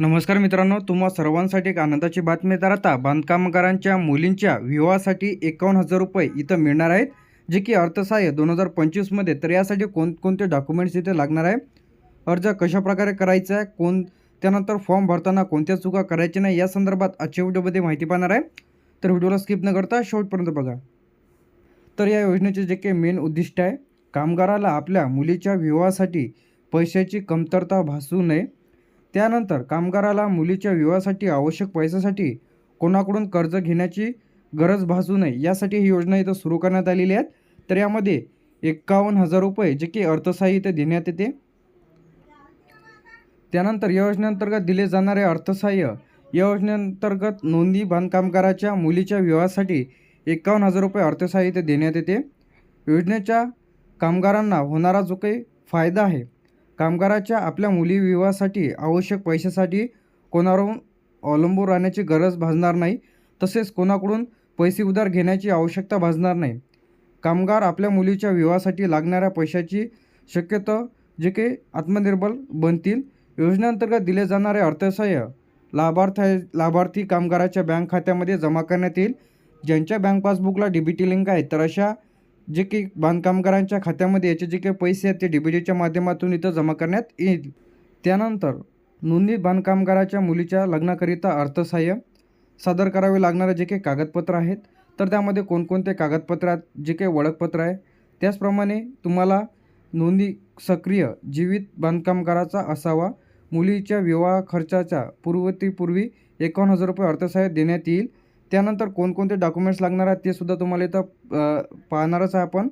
नमस्कार मित्रांनो तुम्हा सर्वांसाठी एक आनंदाची बातमी तर आता बांधकामगारांच्या मुलींच्या विवाहासाठी एकावन्न हजार रुपये इथं मिळणार आहेत जे की अर्थसहाय्य दोन हजार पंचवीसमध्ये तर यासाठी कोणकोणते डॉक्युमेंट्स इथे लागणार आहे? अर्ज कशाप्रकारे करायचा आहे? कोण त्यानंतर फॉर्म भरताना कोणत्या चुका करायच्या नाही या संदर्भात आजच्या व्हिडिओमध्ये माहिती पाहणार आहे. तर व्हिडिओला स्किप न करता शेवटपर्यंत बघा. तर या योजनेचे जे काही मेन उद्दिष्ट आहे कामगाराला आपल्या मुलीच्या विवाहासाठी पैशाची कमतरता भासू नये. त्यानंतर कामगाराला मुलीच्या विवाहासाठी आवश्यक पैशासाठी कोणाकडून कर्ज घेण्याची गरज भासू नये यासाठी ही योजना इथं सुरू करण्यात आलेली आहेत तर यामध्ये एक्कावन्न हजार रुपये जे की अर्थसहाय्य इथे देण्यात येते. त्यानंतर या योजनेअंतर्गत दिले जाणारे अर्थसहाय्य या योजनेअंतर्गत नोंदी बांधकामगाराच्या मुलीच्या विवाहासाठी एकावन्न हजार रुपये अर्थसहाय्य इथे देण्यात येते. योजनेच्या कामगारांना होणारा जो काही फायदा आहे कामगाराच्या आपल्या मुली विवाहासाठी आवश्यक पैशासाठी कोणावरून अवलंबून राहण्याची गरज भासणार नाही. तसेच कोणाकडून पैसे उधार घेण्याची आवश्यकता भासणार नाही. कामगार आपल्या मुलीच्या विवाहासाठी लागणाऱ्या पैशाची शक्यतो जे काही आत्मनिर्भर बनतील योजनेअंतर्गत दिले जाणारे अर्थसहाय्य लाभार्थ लाभार्थी कामगाराच्या बँक खात्यामध्ये जमा करण्यात येईल. ज्यांच्या बँक पासबुकला डी बी टी लिंक आहे तर अशा जे काही बांधकामगारांच्या खात्यामध्ये याचे जे काही पैसे आहेत ते डी बी माध्यमातून इथं जमा करण्यात येईल. त्यानंतर नोंदणीत बांधकामगाराच्या मुलीच्या लग्नाकरिता अर्थसहाय्य सादर करावे लागणारे जे काही कागदपत्र आहेत तर त्यामध्ये कोणकोणते कागदपत्रात आहेत जे काही ओळखपत्र आहे त्याचप्रमाणे तुम्हाला नोंदणी सक्रिय जीवित बांधकामगाराचा असावा मुलीच्या विवाह खर्चाच्या पूर्वतीपूर्वी एकावन्न हजार रुपये अर्थसहाय्य देण्यात येईल त्यानंतर कोणकोणते डॉक्युमेंट्स लागणार आहेत ते सुद्धा तुम्हाला इथं पाहणारच आहे आपण.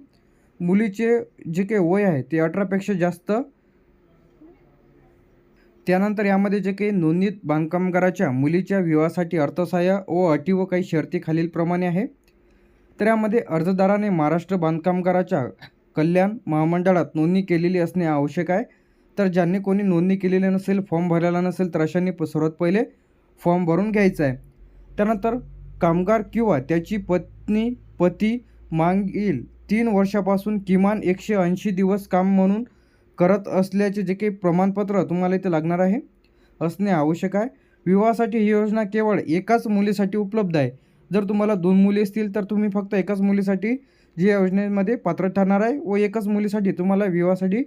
मुलीचे जे काही वय आहे ते अठरापेक्षा जास्त. त्यानंतर यामध्ये जे काही नोंदणीत बांधकामगाराच्या मुलीच्या विवाहासाठी अर्थसहाय्य व अटी व काही शर्ती खालीलप्रमाणे आहे. तर यामध्ये अर्जदाराने महाराष्ट्र बांधकामगाराच्या कल्याण महामंडळात नोंदणी केलेली असणे आवश्यक आहे. तर ज्यांनी कोणी नोंदणी केलेली नसेल फॉर्म भरलेला नसेल तर अशांनी सर्वात पहिले फॉर्म भरून घ्यायचा आहे. त्यानंतर कामगार किंवा त्याची पत्नी पती मागील तीन वर्षापासून किमान एकशे ऐंशी दिवस काम म्हणून करत असल्याचे जे काही प्रमाणपत्र तुम्हाला इथे लागणार आहे असणे आवश्यक आहे. विवाहासाठी ही योजना केवळ एकाच मुलीसाठी उपलब्ध आहे. जर तुम्हाला दोन मुली असतील तर तुम्ही फक्त एकाच मुलीसाठी जी योजनेमध्ये पात्र ठरणार आहे व एकाच मुलीसाठी तुम्हाला विवाहासाठी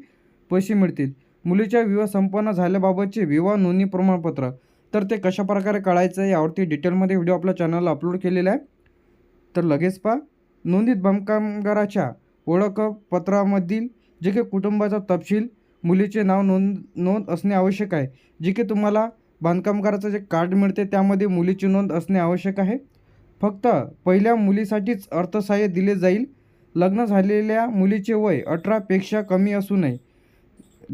पैसे मिळतील. मुलीच्या विवाह संपन्न झाल्याबाबतचे विवाह नोंदणी प्रमाणपत्र. तर ते कशा प्रकारे काढायचं आहे यावरती डिटेलमध्ये व्हिडिओ आपल्या चॅनलला अपलोड केलेला आहे. तर लगेच पहा. नोंदीत बांधकामगाराच्या ओळखपत्रामधील जे काही कुटुंबाचा तपशील मुलीचे नाव नोंद नोंद असणे आवश्यक आहे. जे की तुम्हाला बांधकामगाराचं जे कार्ड मिळते त्यामध्ये मुलीची नोंद असणे आवश्यक आहे. फक्त पहिल्या मुलीसाठीच अर्थसहाय्य दिले जाईल. लग्न झालेल्या मुलीचे वय अठरापेक्षा कमी असू नये.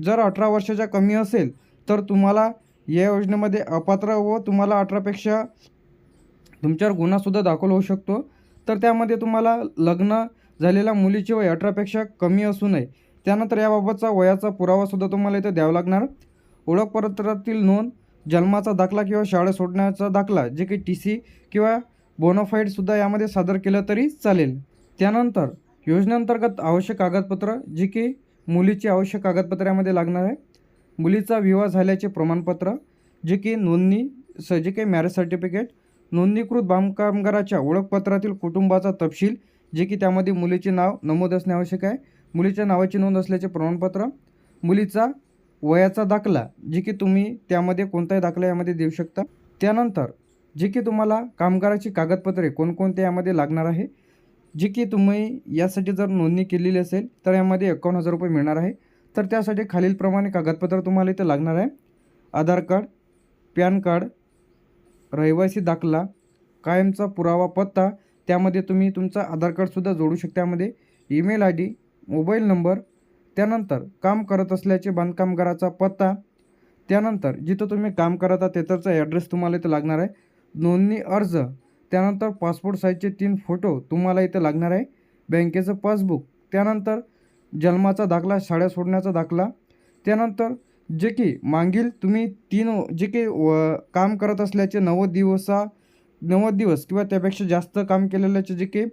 जर अठरा वर्षाच्या कमी असेल तर तुम्हाला या योजनेमध्ये अपात्र व तुम्हाला अठरापेक्षा तुमच्यावर गुन्हासुद्धा दाखल होऊ शकतो. तर त्यामध्ये तुम्हाला लग्न झालेल्या मुलीचे वय अठरापेक्षा कमी असू नये. त्यानंतर याबाबतचा वयाचा पुरावासुद्धा तुम्हाला इथं द्यावा लागणार. ओळखपत्रातील नोंद जन्माचा दाखला किंवा शाळा सोडण्याचा दाखला जे काही टी सी किंवा बोनोफाईडसुद्धा यामध्ये सादर केलं तरी चालेल. त्यानंतर योजनेअंतर्गत आवश्यक कागदपत्र जे की मुलीची आवश्यक कागदपत्र यामध्ये लागणार आहे. मुलीचा विवाह झाल्याचे प्रमाणपत्र जे की नोंदणी स जे काही मॅरेज सर्टिफिकेट नोंदणीकृत बांधकामगाराच्या ओळखपत्रातील कुटुंबाचा तपशील जे की त्यामध्ये मुलीचे नाव नमूद असणे आवश्यक आहे. मुलीच्या नावाची नोंद असल्याचे प्रमाणपत्र मुलीचा वयाचा दाखला जे की तुम्ही त्यामध्ये कोणताही दाखला यामध्ये देऊ शकता. त्यानंतर जे की तुम्हाला कामगाराची कागदपत्रे कोणकोणते यामध्ये लागणार आहे जे की तुम्ही यासाठी जर नोंदणी केलेली असेल तर यामध्ये एकावन्न हजार रुपये मिळणार आहे. तर त्यासाठी खालीलप्रमाणे कागदपत्र तुम्हाला इथं लागणार आहे. आधार कार्ड पॅन कार्ड रहिवासी दाखला कायमचा पुरावा पत्ता त्यामध्ये तुम्ही तुमचा आधार कार्डसुद्धा जोडू शकता. त्यामध्ये email I D mobile number त्यानंतर काम करत असल्याचे बांधकामगाराचा पत्ता त्यानंतर जिथं तुम्ही काम करत आहात तिथंचा ॲड्रेस तुम्हाला इथं लागणार आहे. नोंदणी अर्ज त्यानंतर पासपोर्ट साईजचे तीन फोटो तुम्हाला इथं लागणार आहे. बँकेचं पासबुक त्यानंतर जन्माचा दाखला शाळा सोडण्याचा दाखला. त्यानंतर जे की मागील तुम्ही तीन जे काही व काम करत असल्याचे नव्वद दिवसा नव्वद दिवस किंवा त्यापेक्षा जास्त काम केलेल्याचे जे काही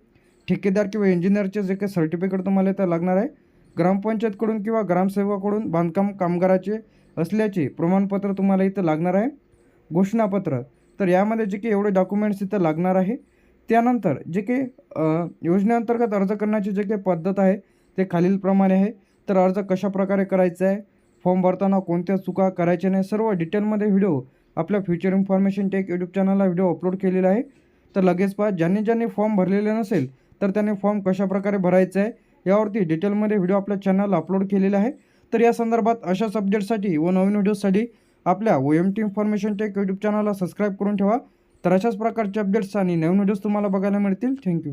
ठेकेदार किंवा इंजिनियरचे जे काही सर्टिफिकेट तुम्हाला इथं लागणार आहे. ग्रामपंचायतकडून किंवा ग्रामसेवकाकडून बांधकाम कामगाराचे असल्याचे प्रमाणपत्र तुम्हाला इथं लागणार आहे. घोषणापत्र. तर यामध्ये जे काही एवढे डॉक्युमेंट्स इथं लागणार आहे. त्यानंतर जे काही योजनेअंतर्गत अर्ज करण्याची जे काही पद्धत आहे ते खालीलप्रमाणे आहे. तर अर्ज कशा प्रकारे करायचा आहे? फॉर्म भरताना कोणत्या चुका करायच्या नाही? सर्व डिटेलमध्ये व्हिडिओ आपल्या फ्युचर इन्फॉर्मेशन टेक यूट्यूब चॅनलला व्हिडिओ अपलोड केलेला आहे. तर लगेच पहा ज्यांनी ज्यांनी फॉर्म भरलेले नसेल तर त्यांनी फॉर्म कशाप्रकारे भरायचा आहे? यावरती डिटेलमध्ये व्हिडिओ आपल्या चॅनलला अपलोड केलेला आहे. तर या संदर्भात अशा सब्जेक्टसाठी व नवीन व्हिडिओसाठी आपल्या O M T information tech YouTube चॅनलला सबस्क्राईब करून ठेवा. तर अशाच प्रकारचे अपडेट्स आणि नवीन व्हिडिओज तुम्हाला बघायला मिळतील. थँक्यू.